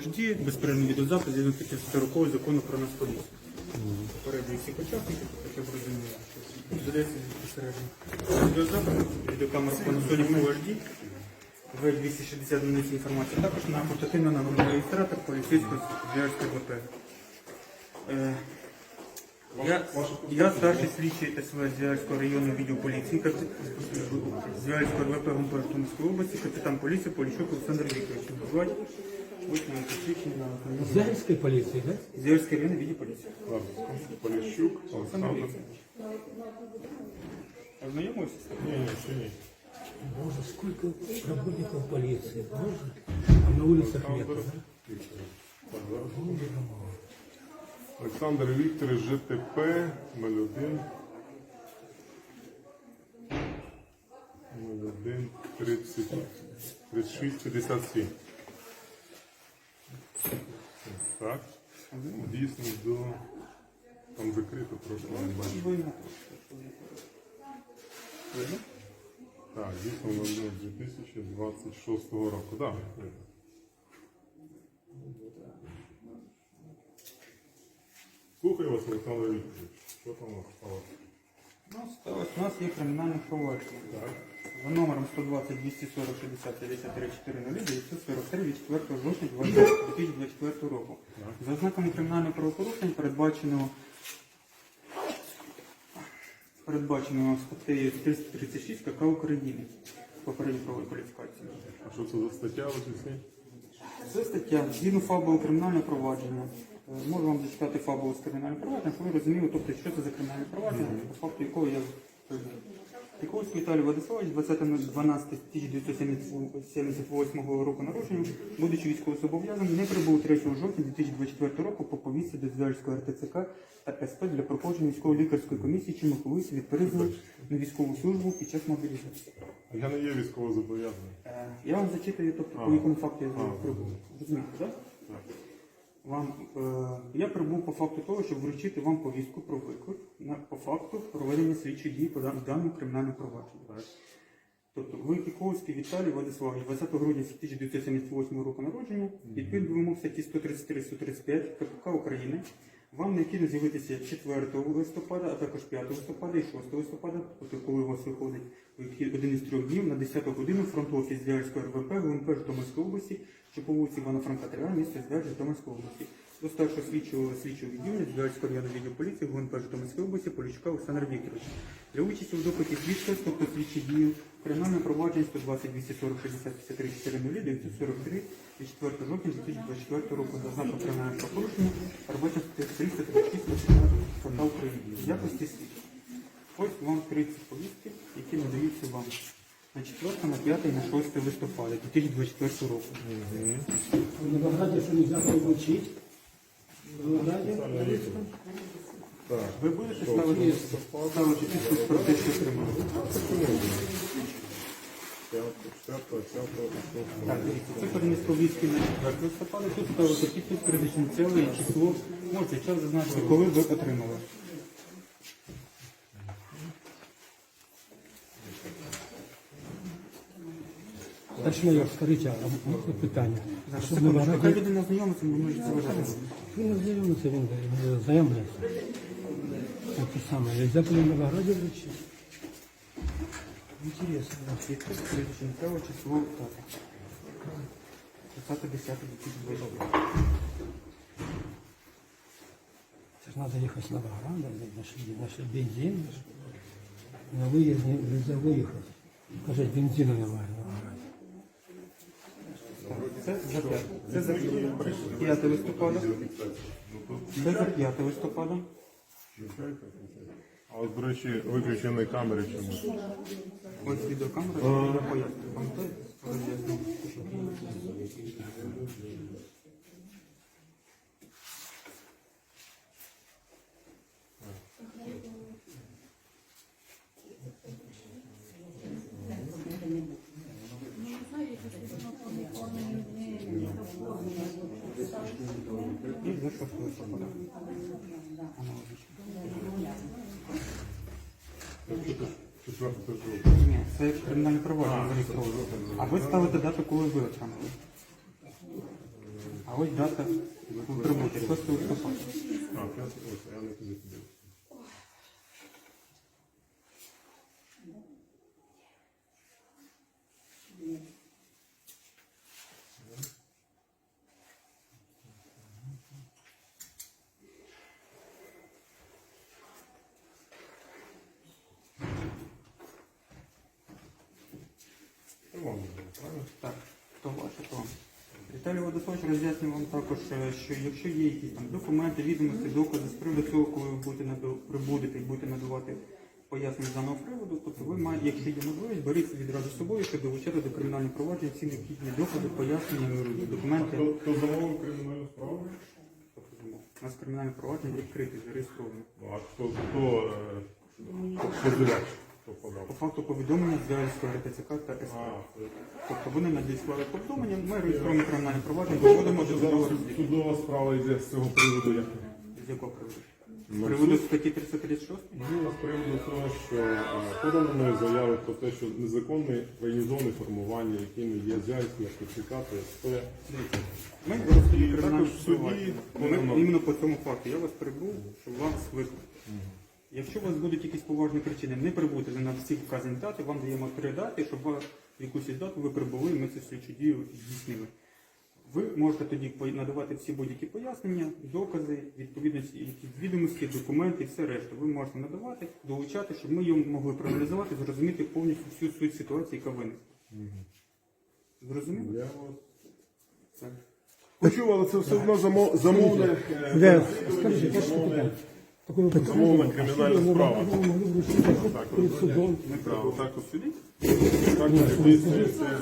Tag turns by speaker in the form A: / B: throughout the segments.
A: Дії безперервний відеозапис згідно статті 40 закону про нас поліцію. Попередньо всіх учасників, таке б розуміло, що додається безперервно. Відеозапис, відеокамера Panasonic Full HD, В260 одиниць інформації, також на портативно на реєстратор поліцейського Зв'язської ВП. Е, я, я старший слідчий СВ Зв'язського районного відділу поліції, Зв'язського ВП Гумпертомської області, капітан поліції Поліщук Олександр Вікторович. На.
B: Зельской полиции, да?
A: Районний відділ поліції.
C: Поліщук,
A: Олександр
C: Олександр.
A: Вікторович. Ознайомився?
C: Ні, ні, ще ні.
B: Боже, сколько работников полиции, боже. А на улицах нет,
C: Олександр
B: да?
C: Вікторович.
B: Боже мой.
C: Олександр Вікторович, ЖТП 01. 01 30 36 57. Так. Дійсно до там закрито, просто не бачу. Так, дійсно воно 2026 року. Так, видно. Слухаю вас, Олександр Вікторович. Що там у вас стало?
A: Ну, сталося, у нас є кримінальне провадження.
C: Так.
A: За номером 120 240 60 53 400 943 від 4 жовтня 2024 року. За ознаками кримінального правопорушення передбачено передбачено статтею 336 КК України попередньої правової кваліфікації.
C: А що це за стаття ось?
A: Це стаття згідно фабули кримінального провадження. Е, Можу вам зачитати фабулу з кримінального провадження, щоб ви розуміли, тобто, що це за кримінальне провадження, по факту якого я розповідаю. Піковський Віталій Владиславович, 20.12.1978 року народження, будучи військовозобов'язаним, не прибув 3 жовтня 2024 року по повісті до Зв'язського РТЦК та СП для проходження військово-лікарської комісії, чим ухилився від призову на військову службу під час мобілізації.
C: Я не є військовозобов'язаний.
A: Е, Я вам зачитую, тобто, по якому факту я прибув. Розумієте, так?
C: Так.
A: Вам, е, я прибув по факту того, щоб вручити вам повістку про виклик на, по факту проведення слідчих дій по даному кримінальному провадженню.
C: Так.
A: Тобто ви Піковський Віталій Владиславович, 20 грудня 1978 року народження, відповідно вимог статті 133-135 КПК України, вам необхідно з'явитися 4 листопада, а також 5 листопада і 6 листопада, тобто коли у вас виходить один із трьох днів на 10 годину фронт офіс Зв'язського РВП ГУНП Житомирської області, що по вулиці Івана Франка 3, місто Зв'яз Житомирської області. До старшого слідчого слідчого відділення Зв'язського районного відділу поліції ГУНП Житомирської області Полічка Олександр Вікторович. Для участі в допиті слідства, тобто слідчі дії, кримінальне провадження 120 240 60 53 400 943 від 4 жовтня 2024 року за знаком кримінального порушення передбачено статтю 336 Квартал України. В якості слідчі. Ось вам 30 повістки, які надаються вам на 4, на 5 і на 6 листопада 2024 року.
B: В Новограде что нельзя получить? В Новограде?
A: Ви будете ставити, ставити підпис про те, що отримали? Так, дивіться, це переніс повістки на 4 листопада. Тут ставити підпис, передачне ціле і число. Можете час зазначити, коли ви отримали.
B: Дальше майор, скажите, а можна питання?
A: Зараз
B: Що в
A: хай людина знайомиться, ми можемо заважати.
B: Він не знайомиться, він не знайомляється. Так те саме, нельзя було в Новограді вручити? Интересно.
A: Передачне ціле, число, так. 30 10 2024
B: Це ж треба їхати з Новограда, нашли, нашли бензин. На не- нельзя виїхати. Кажуть, бензину немає в Новограді.
A: Це за 5. Це за 5 листопада. Це за 5 листопада.
C: А от, до речі, виключені камери чому?
A: Ось відеокамера, я поясню. Пам'ятаєте? Роз'ясню. І за 6 листопада.
C: Четверте, це що?
A: Ні, це кримінальне провадження зареєстровано. А ви ставите дату, коли ви отримали. А ось дата роботи, 6 листопада.
C: Ну, правильно?
A: Так, хто ваше, то. Віталій Водосович роз'яснює вам також, е, що якщо є якісь там документи, відомості, докази з приводу цього, коли ви будете наду- прибудете і будете надавати пояснення з даного приводу, тобто ви маєте, якщо є можливість, беріть відразу з собою, щоб долучати до кримінального провадження всі необхідні докази, пояснення, документи.
C: Хто, хто замовив кримінальну справу?
A: Тобто, ну, У нас кримінальне провадження відкрите, зареєстроване.
C: Ну, А хто, хто, е, позивач,
A: факту повідомлення з Ізраїльського РТЦК та СП. Тобто вони надіслали повідомлення, ми реєструємо кримінальне провадження, доводимо до судового
C: суд-
A: розслідування.
C: судова справа йде з цього приводу. Як?
A: З якого приводу? З
C: Ну,
A: приводу статті 336?
C: Ну, з приводу того, що е, подано мною заяви про те, що незаконне воєнізоване формування, якими є Зяйський, РТЦК, ТСП,
A: Ми розслідуємо
C: також
A: кримінальне
C: в суді
A: провадження. Ми іменно по цьому факту. Я вас прибув, щоб вас викликати. Якщо у вас будуть якісь поважні причини не прибути на всі вказані дати, вам даємо три дати, щоб вас в якусь із дат ви прибули, і ми цю слідчу дію здійснили. Ви можете тоді надавати всі будь-які пояснення, докази, відповідності, якісь відомості, документи і все решта. Ви можете надавати, долучати, щоб ми його могли проаналізувати, зрозуміти повністю всю суть ситуації, яка виникла. Зрозуміло?
C: Я от
A: Це.
C: почув, але це все одно замовне, е,
B: Де?
C: розслідування, замовне,
B: Такое
C: кримінальна справа. отак от. Так.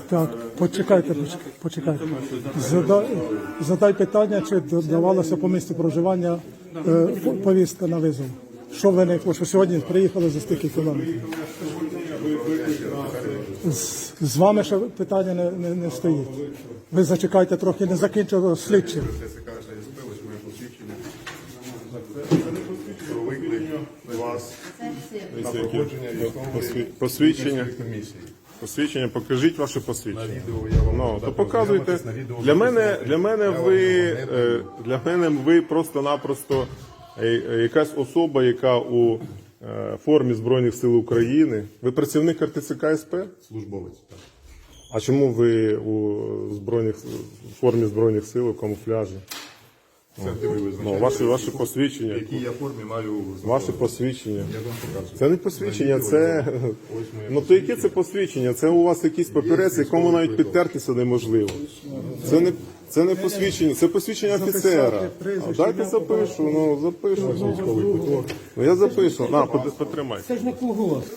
D: Так, почекайте, почекайте. Задай, задай питання, чи давалося по місцю проживання е, повістка на визов. Що виникло, що сьогодні приїхали за стільки кілометрів?
C: Ви
D: З, з вами ще питання не, не, не стоїть. Ви зачекайте трохи, не закінчили слідчим.
E: ТСК СП, ось моє посвідчення
C: про виклик
E: вас на проходження військової
C: Посвідчення.
E: комісії.
C: Посвідчення, покажіть ваше
E: На
C: посвідчення.
E: відео я вам
C: Ну, то показуйте.
E: ознайомитись, на відео
C: Для мене, для мене
E: Я вам
C: ви,
E: його не
C: е, для мене ви просто-напросто е, е, якась особа, яка у е, формі Збройних сил України. Ви працівник РТЦК СП?
E: службовець. так.
C: А чому ви у збройних формі Збройних сил у камуфляжі?
E: Це
C: Ну, ваше, ваше посвідчення.
E: в якій я формі маю
C: Ваше посвідчення.
E: Я вам покажу.
C: Це не посвідчення, це.
E: Ось моє
C: Ну то яке це посвідчення? Це у вас якийсь папірець, якому навіть підтертися неможливо. Це не це не посвідчення, це посвідчення офіцера. А дайте запишу, ну запишу. Ну я запишу. На, под- потримай.
B: Це ж не колгосп.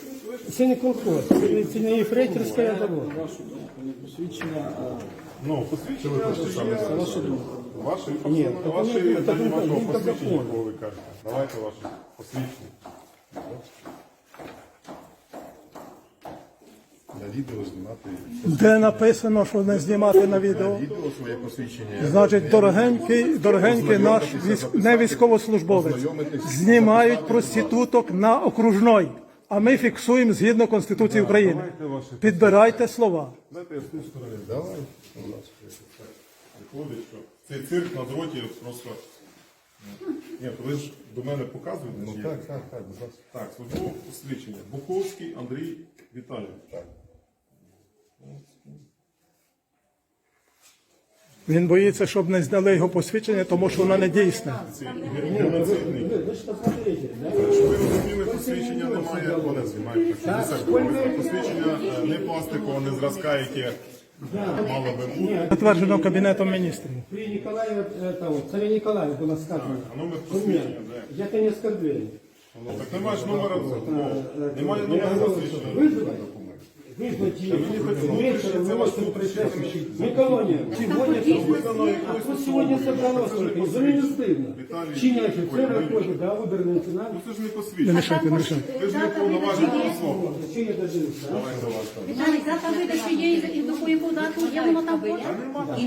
B: Це не колхоз, це не- це не ефрейторська завод.
C: Ну, посвідчення
E: Ваша думка.
C: Ваші
B: Ні,
C: ваші
B: це не- це
C: дані
B: не-
C: вашого
B: він
C: посвідчення, якого ви кажете. Давайте ваше посвідчення.
E: На відео знімати.
D: Де написано, що не знімати на відео?
E: На відео своє посвідчення.
D: Значить, дорогенький, дорогенький наш військ... не військовослужбовець. Знімають проституток на окружной, а ми фіксуємо згідно Конституції України. Підбирайте слова.
C: Дайте я з тієї сторони.
E: Давай.
C: Виходить, що цей цирк на дроті просто. Ні, ви ж до мене показуєте?
E: Ну
C: чи
E: так, так, так, будь ласка.
C: Так, службове посвідчення. Буковський Андрій Віталійович.
E: Так.
D: Він боїться, щоб не зняли його посвідчення, тому що воно не дійсне.
C: Геноцидний.
B: Ви ж посмотрите, да?
C: Щоб ви розуміли, посвідчення немає, вони знімають. так. Посвідчення е, не пластикового, не зразка, яке мало би бути.
D: Затверджено Кабінетом міністрів.
B: При Николаеве, это вот, царе Николае было сказано.
C: А номер
B: Нет,
C: посвідчення, де?
B: это не оскорбление.
C: Ну, так немає ж номера, ну, немає
B: Я
C: номера
B: говорю,
C: посвідчення.
B: что вызвать, вызвать ее. Вечером вы можете прийти. Никого нет. Сегодня, а кто сегодня собралось только? За меня стыдно. Чиня офицера ходит, да, выборный лейтенант.
C: Ну це ж не
D: Не
C: посвідчення.
D: мішайте, не мішайте.
C: Це ж не повноважена особа.
B: Чи я дожився?
C: Давайте ваше.
F: Віталій, завтра видачі є і до якої податку, є воно там буде?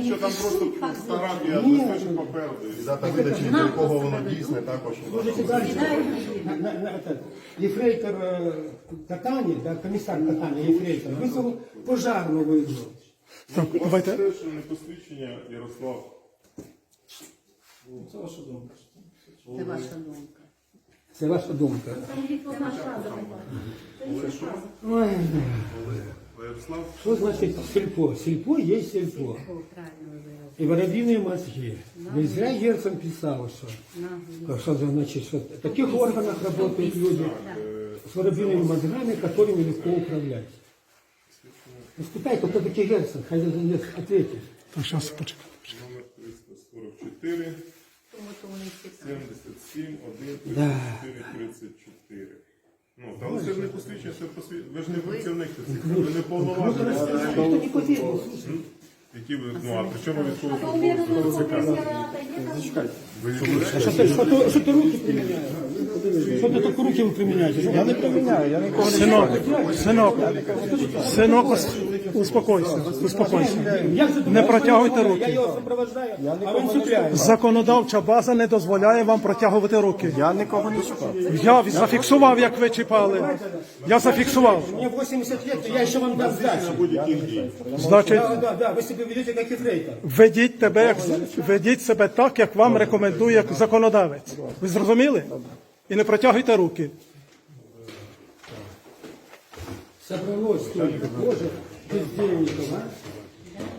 C: Що там просто фотографія листочок паперу.
E: Дата видачі, до якого воно дійсне, також.
B: Слушайте дальше. На- на- на этот, Ефрейтор э, виїхали. Ну, виїхало пожарно виїхало.
D: Так, давайте.
C: не посвідчення, Ярослав.
B: Це ваша думка.
F: Це ваша думка.
B: Це ваша думка. Ой, а Ярослав. Що значить
F: сільпо? Сільпо є сільпо.
B: І воробьиные мозги. Не зря Герцен писал, что, что а значит, что в таких органах работают люди с воробьиными мозгами, которыми легко управлять. Ну, спитай, кто такие Герцен, хай он ответит.
D: Так, зараз почекай.
C: номер 344,
F: Тому то вони всі там.
C: 77, 1,
B: Да.
C: 34, 34. Ну, та але це ж не посвідчення, це посвід... ви ж не працівник ТЦК, ви не повноважені.
B: Никто не поверил, слушай.
C: Які ви, ну, а при чому військовий
F: А уверена,
C: службовець
F: що
C: ТЦК?
F: рада є там.
B: Что ты, что ты, что ты руки применяешь? Что ты только руки вы применяете? Я не применяю, я никого
D: Синок, синок, синок, ус- успокойся, успокойся. Не протягуйте
B: Я
D: руки.
B: його сопровождаю, а він цепляє.
D: Законодавча база не дозволяє вам протягувати руки.
E: Я нікого не шукав.
D: Я зафіксував, як ви чіпали. Я зафіксував.
B: Мне 80 лет, я еще вам дам сдачу.
C: Будь-яких дій.
D: Значить,
B: Да, да, да, вы себя ведете как ефрейтор.
D: ведіть тебе, як ведіть себе так, як вам рекомендує законодавець. Ви зрозуміли? І не протягуйте руки.
B: Собралось столько, боже, бездельников, а?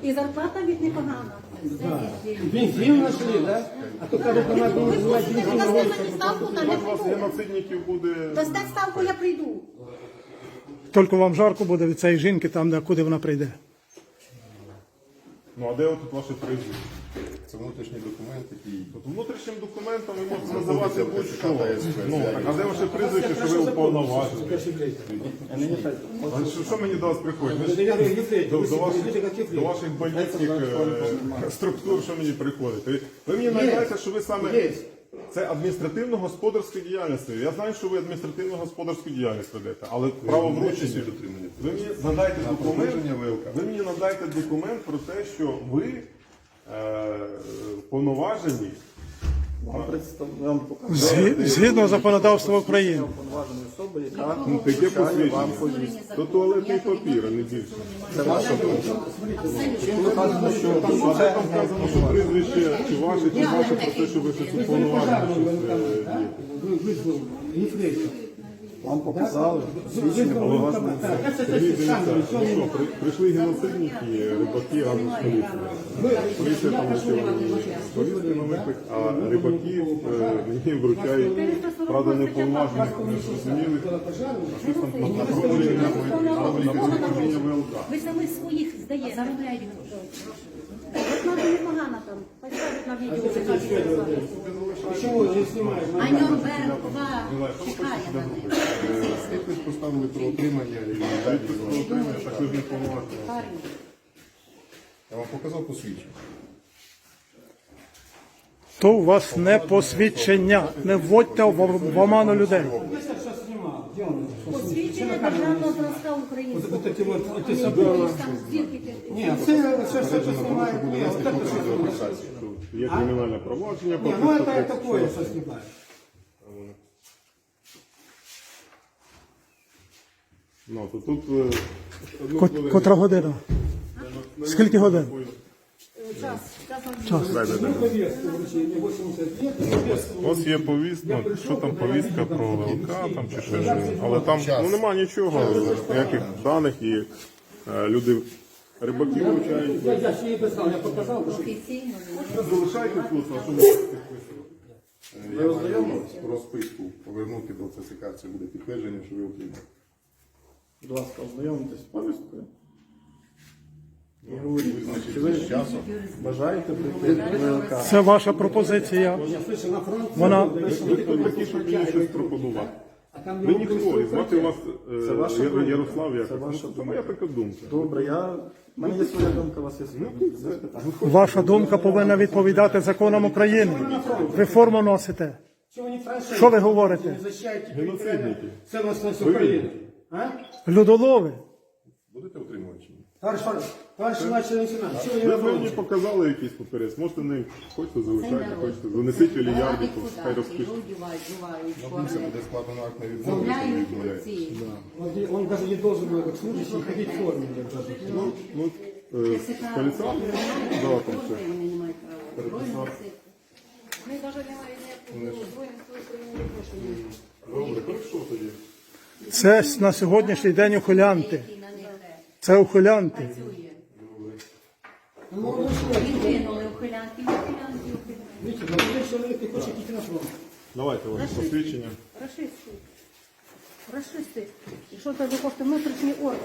F: І зарплата від непогана.
B: Бензин нашли, да? А то не називати
F: Ви
B: бензин.
F: дасте ставку,
C: вас
F: прийду.
C: геноцидників буде...
F: Дасте ставку, я прийду.
D: Тільки вам жарко буде від цієї жінки, там, де куди вона прийде.
C: Ну, а де от тут ваші прізвище?
E: Це внутрішній документ, який
C: От внутрішнім документом ви можете називати будь-що. Ну, так, а де ваше прізвище, що ви уповноважені? А що, що мені до вас приходить? Ви ж До, до, ваших, до ваших бандитських е, структур, що мені приходить? Ви, ви мені наймаєте, що ви саме це адміністративно-господарська діяльність. Я знаю, що ви адміністративно-господарську діяльність ведете, але право вручення. Ви мені надайте документ, ви мені надайте документ про те, що ви е, повноважені.
D: Згі- Згідно законодавства України.
C: Ну, таке посвідчення. То туалетний папір, а не більше. А де там вказано, що прізвище чи ваше, чи ваше, про те, що ви щось уповноважені. щось, е.
E: Вам показали.
B: Так, це
C: Сергій,
B: що
C: ну що, при- прийшли геноцидники, рибаки разом з поліцією. Поліція там вручила повістки на виклик, а рибаки е, мені вручають, правда, не повноважені, не зрозуміли, щось там на направлення ВЛК.
F: Ви самі своїх здаєте. Заробляють Зарплата непогана там. Поставить на відео.
B: Чому не знімаєш?
F: А Нюрнберг 2 чекає на них.
E: Підпис поставили про отримання і далі.
C: Так ви не повноважені.
E: Я вам показав посвідчення.
D: То у вас не посвідчення. Не вводьте в в оману людей.
F: Посвідчення державного зразка України.
B: От такі от, ті собі. Ні, це все, все, що знімає. Ні, от це все.
C: Є кримінальне провадження,
B: Ні, ну це
C: 336.
B: що знімає.
C: Ну, то тут е.
D: Котра година? Скільки годин?
F: Час. Час.
B: Повістку вручення, 80 лет, повістку.
C: Ось є повістка, що там повістка про ВЛК там чи що, але там ну, нема нічого, ніяких даних і е, люди рибаки вручають.
B: Я, я ж їй писав, я показав, що
C: Залишайте тут, а що ви
E: Я ознайомився по розписку повернути до ЦСК, це буде підтвердження, що ви отримали.
G: Будь ласка, ознайомитесь з повісткою.
E: Чи ви?
G: Бажаєте прийти в ВЛК?
D: Це ваша пропозиція. Вона
C: Ви такі, щоб мені щось пропонувати? Ви ніхто, і звати вас е, Яро- Ярослав якось. Ну, Це моя така думка.
G: Добре, я... У мене є своя думка, у вас є своя думка. Без питань.
D: ваша думка повинна відповідати законам України. Ви форму носите. Що ви говорите?
B: Не защищаєте
C: Геноцидники.
B: целостность України. А?
D: Людолови.
E: Будете отримувати чи ні?
B: Вы
C: Ви мені показали якийсь папірець, можете не хочете залишайте, хочете занесіть Оліярдіку, хай розпишуть.
E: Це буде складено акт на відмову, якщо не відмовляється.
B: Он, он даже не должен был как служащий ходить в форме. даже.
C: Ну, ну, е, да, там все.
F: Не. Ми навіть немає ніякого України відношення.
E: Добре, хорошо тоді.
D: Це ж на сьогоднішній день ухилянти. Це ухилянти.
F: працює.
B: Ну, ну.
F: Відкинули ухилянки, ухилянки, ухилянки.
B: Вітя, чоловік не хоче йти на фронт.
C: Давайте ваше посвідчення.
F: Рашисти. Рашисти. І що це за кошти? Внутрішні орки.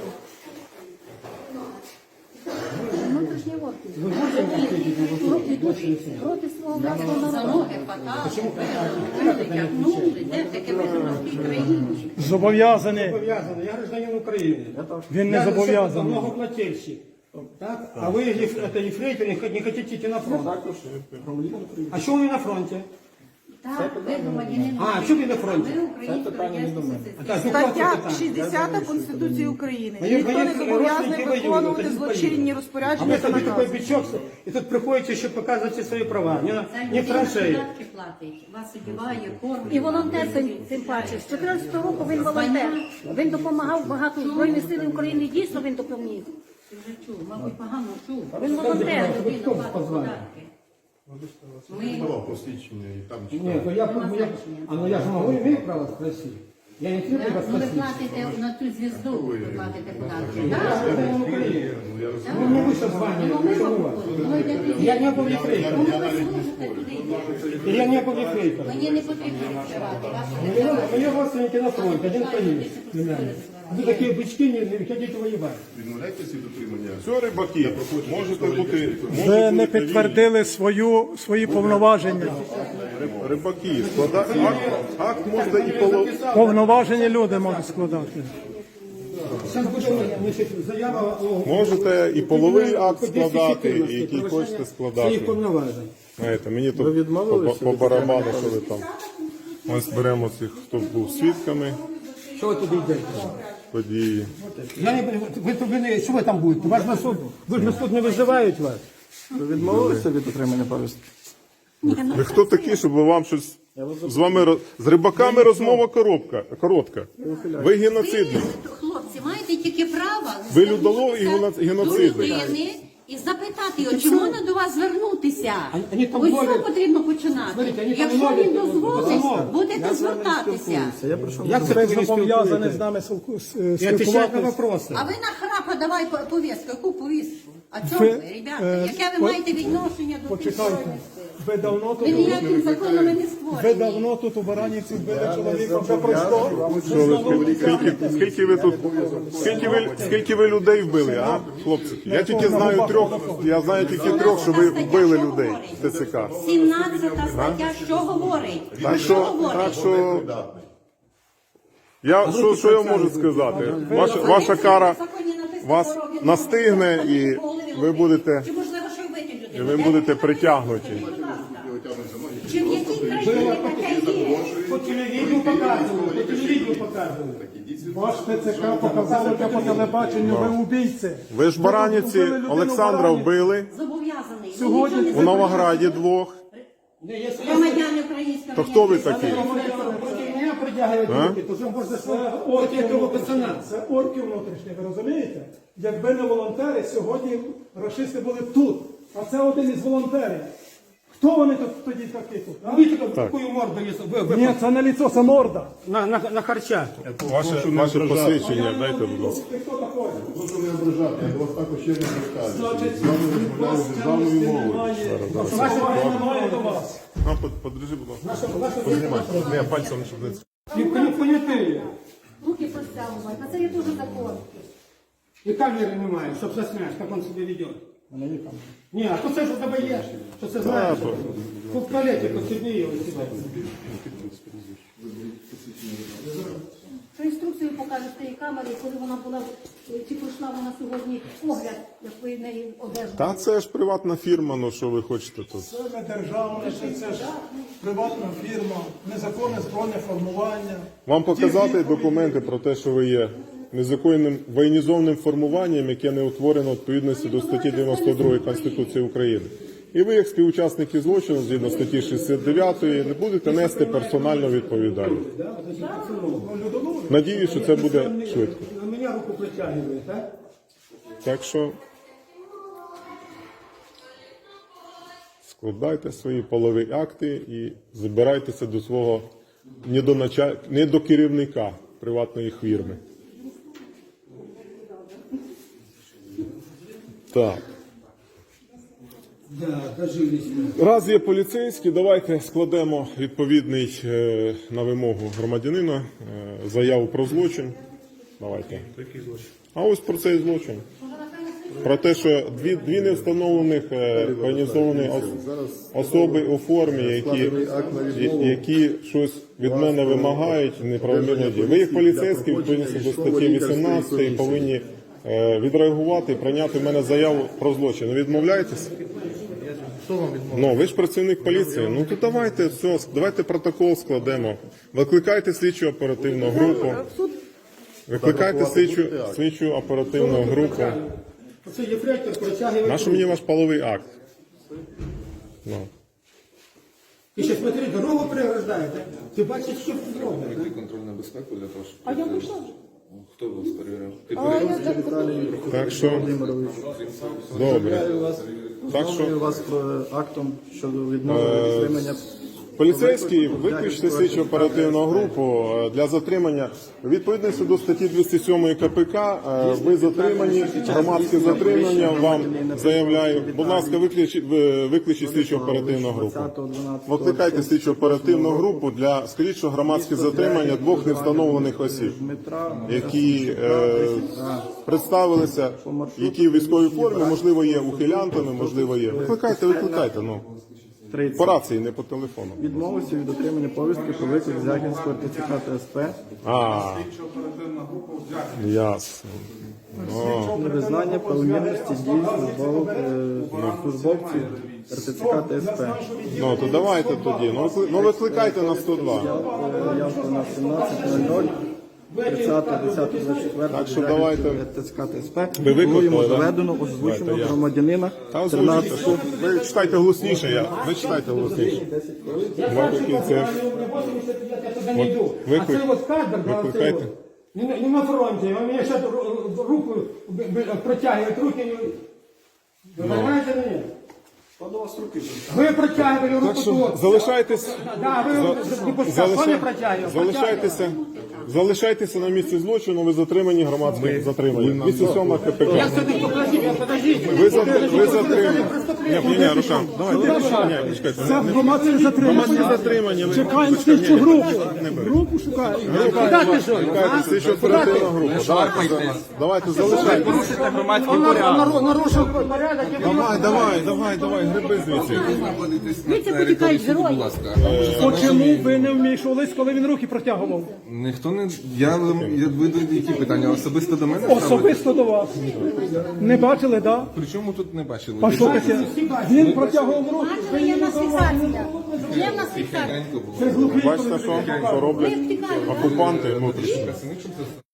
F: Внутрішні орки.
B: Ви можете відповідати на вопрос?
F: Проти, проти свого власного народу. Де таке в цій країні?
D: Зобов'язаний.
B: Зобов'язаний, я гражданин України.
D: Він не
B: Я
D: зобов'язаний.
B: Многоплательщик. Так? А вы, еф- это ефрейтор, не хо- не хотите идти на фронт. А что вы на фронте?
F: Так, ви громадянин
B: А, що ви на фронті?
F: Ви український радянський
B: Так, ну,
H: Стаття
B: хлопці,
H: 60 Конституції України.
B: Мені-
H: Ніхто не зобов'язаний
B: родственники воюють,
H: виконувати
B: тоді
H: злочинні
B: поїдуть. А
H: розпорядження
B: вы
H: та
B: такой такой
H: накази.
B: бичок, и тут приходите еще показываете свои права. Не,
F: Це
B: не в
F: податки платить, вас одіває, кормить.
I: І волонтер тим, тим паче. З 14 року він волонтер. Він допомагав багато Збройних сил України. Дійсно він допоміг.
F: Ти вже чув, мабуть, погано чув.
I: Він волонтер.
F: Людина платить податки. Ми
E: Давав посвідчення і там
B: Нет, ну я, ну, я, а ну я же могу, имею право спросить. Я не требую вас
F: Ну, ви
B: спросить.
F: платите на цю звізду, ви платите податки.
B: Я
F: Так?
B: гражданин України.
E: Ну, я розумію.
B: Ну, не выше звания,
F: Ну, ми
B: почему вас?
F: ви йдете
B: Я не был
F: Ну,
B: ефрейтором.
F: ви служите туди йдете.
B: И я не был ефрейтором.
F: Мені не потрібно відкривати вашу
B: Мои
F: декларацію.
B: мои родственники на фронте, один погиб. племянник. Вы такие бычки не, не хотите воевать.
E: Відмовляєтеся від дотримання.
C: Все, рибаки, можете бути.
D: Ви не підтвердили свою, свої повноваження.
C: Рибаки, складати акт, акт можна і поло...
D: Повноважені люди можуть складати.
B: Сейчас буде значить, заява о...
C: Можете і половий акт складати, і
B: 214
C: який хочете складати.
B: Своїх повноважень.
C: Знаєте, мені тут по, по барабану, що ви там. Ми зберемо цих, хто був свідками
B: Що ви туди йдете?
C: Події.
B: Я не, ви, ви, ви, що ви там будете? Вас на суд, ви ж на суд не визивають вас.
G: Ви відмовилися від отримання повістки?
C: Ви хто такі, щоб вам щось з вами роз- з рибаками розмова коробка, коротка. Ви геноцидні.
F: Ви, хлопці, маєте тільки право
C: Ви людолов і гено- геноцидник.
F: людини і запитати його, чи можна до вас звернутися.
B: Вони там
F: Ось
B: ловлять-
F: що потрібно починати.
B: Смотрите, вони там
F: Якщо
B: ловлять
F: він дозволить,
B: дозволять.
F: будете звертатися.
G: Я прийшов
B: Як це
D: Ви
B: не
D: зобов'язані з
B: спілкуєтесь?
D: нами спілку- с-
B: І відповідати на
D: спілкуватися.
B: вопроси.
F: А ви на храпа давай по- повістку. Яку повістку? А чому
D: Ви,
F: ви, ребята?
D: е,
F: Яке ви
D: по-
F: маєте відношення до
D: Почекайте.
F: тих
D: Ви давно
F: Ви
D: тут,
F: ніяким законом не
D: ви давно тут у Баранівці вбили чоловіка вже.
C: Що ви, скільки, скільки ви тут, скільки ви, скільки ви людей вбили, а, хлопці? Я тільки знаю трьох, я знаю тільки трьох, що ви вбили людей в ТЦК.
F: 17 стаття що говорить?
C: Так
F: що
C: що, так що, я, що, що я можу сказати? Ваша, ваша кара вас настигне і ви будете,
F: Чи можливо, що вбити
C: і ви будете
F: ви
C: притягнуті.
F: Будь ласка. Чи в якій країні таке є?
B: По телевізору показували, по телевізору показували.
D: Ваш ТЦК показали по телебаченню, ви убійці.
C: Ви ж в Олександра вбили,
F: Зобов'язаний.
D: Сьогодні
F: Нічого не
C: у Новограді двох.
F: Громадяни української
C: То хто ви такі?
B: мене притягують руки, то вже можна якого пацана.
D: Це орки внутрішні, ви розумієте? Якби не волонтери, сьогодні рашисти були б тут. А це один із волонтерів. Хто вони тут тоді такі тут? а?
B: Ви таку таку морду є, ви, ви,
D: Ні, це не ліцо, це морда.
B: на, на, на харчах.
C: Ваше, ваше посвідчення, дайте, будь ласка.
D: Ти хто такий?
E: Прошу не ображати, я до вас також ще не звертаюся.
D: Значить,
E: З вами розмовляю державною мовою.
D: Вашої поваги немає до вас.
C: А, под- подрежи, будь ласка. Познімай. Не, пальцем щоб не...
B: І в понятий.
I: Руки простягувати. А це є дуже закон.
B: І камери немає, щоб засняти, як він себе веде. Ні, а то це ж тебе є, що це знаєш. Тут в туалеті посидні його сюди.
I: Що інструкцію покаже з тієї камери, коли вона була, чи пройшла вона сьогодні огляд, як ви неї одержали.
C: Та це ж приватна фірма, ну що ви хочете тут?
D: Це не державне, це, це ж приватна фірма, незаконне збройне формування.
C: Вам показати документи про те, що ви є незаконним воєнізованим формуванням, яке не утворено відповідності до статті 92 Конституції України. І ви, як співучасники злочину, згідно статті 69, не будете нести персональну відповідальність. Надію, що це буде швидко.
B: На мене руку притягує, так?
C: Так що складайте свої полові акти і збирайтеся до свого не до, началь... не до керівника приватної фірми. Так. Раз є поліцейські, давайте складемо відповідний е, на вимогу громадянина е, заяву про злочин. Давайте. А ось про цей злочин. Про те, що дві, дві невстановлених е, організовані ос- особи у формі, які, які щось від мене вимагають неправомірно дії. Ви як поліцейські відповідно до статті 18 повинні відреагувати і прийняти в мене заяву про злочин. Ви відмовляєтесь? Ну, ви ж працівник поліції. Ну то давайте все, давайте протокол складемо. Викликайте слідчу оперативну групу. Викликайте слідчу, слідчу оперативну групу.
B: Протягує.
C: Наш мені ваш половий акт. Ну.
B: І ще смотри, дорогу переграждаєте. Ти бачиш, що ти зробиш.
J: контрольну безпеку для того, щоб
F: А я прийшла.
J: Хто вас перевіряв? Ти
F: так
C: що
G: Володимирович,
C: добре.
G: вас,
C: Так що
G: вас про актом щодо відмови від затримання.
C: Поліцейський виключити слідчу оперативну групу е, для затримання відповідності до статті 207 КПК. е, Ви затримані, громадське затримання. Вам заявляю. Будь ласка, виключіть слідчу оперативну групу. Викликайте слідчу оперативну групу для що громадське затримання двох невстановлених осіб. Які е, представилися, які в військовій формі, можливо, є ухилянтами, можливо, є. Викликайте, викликайте, ну.
G: 30.
C: По рації, не по телефону.
G: Відмовився від отримання повістки про виклик Зягінського ТЦК ТСП.
C: А, ясно.
G: Невизнання правомірності дій службових е, службовців РТЦК ТСП.
C: Ну, то давайте тоді. Ну, викли- ну викликайте на 102.
G: Е, Явка на 17.00. 30.10.24
C: Так що давайте.
G: ТЦК ТСП
C: Ви викликали,
G: йому
C: да?
G: доведено озвучено громадянина
C: Та озвучуйте,
G: 13
C: ви читайте голосніше, я. Ви читайте голосніше. Викликайте.
B: Я туди не на- фронті, а мені ще ру- руку б- б- протягують руки. Ви знаєте мені? Ви протягували руку тут.
C: залишайтесь.
B: Да, ви не
C: Залишай-
B: не
C: залишайтеся, залишайтеся на місці злочину, ви затримані громадським затриманням. 207 КПК.
B: Я сюди покажіть, подождіть.
C: Ви, за, ви затримані. Ні, ні, ні, Рушан, давайте. Ні, почекайте.
D: Це громадське
C: Громадські
D: затримання.
C: затримання. ви-
D: Чекаємо
C: почекайте,
D: слідчу
C: ні,
D: групу.
C: не беріть.
D: Групу шукаємо.
C: Чекайте, слідчу оперативну групу. Давайте, давайте залишайтесь.
B: Нарушив порядок. я
C: Давай, давай, давай, давай, гриби звідси.
F: Дивіться, потікають герої.
D: Чому ви не вмішувались, коли він руки протягував?
J: Ніхто не. Я, я ви які питання? Особисто до мене?
D: Особисто до вас. Не бачили, так? Да?
J: При чому тут не бачили?
D: Він протягував руки.
F: Бачили, є в нас фіксація. Є в нас фіксація.
C: Бачите, що, що роблять окупанти внутрішні.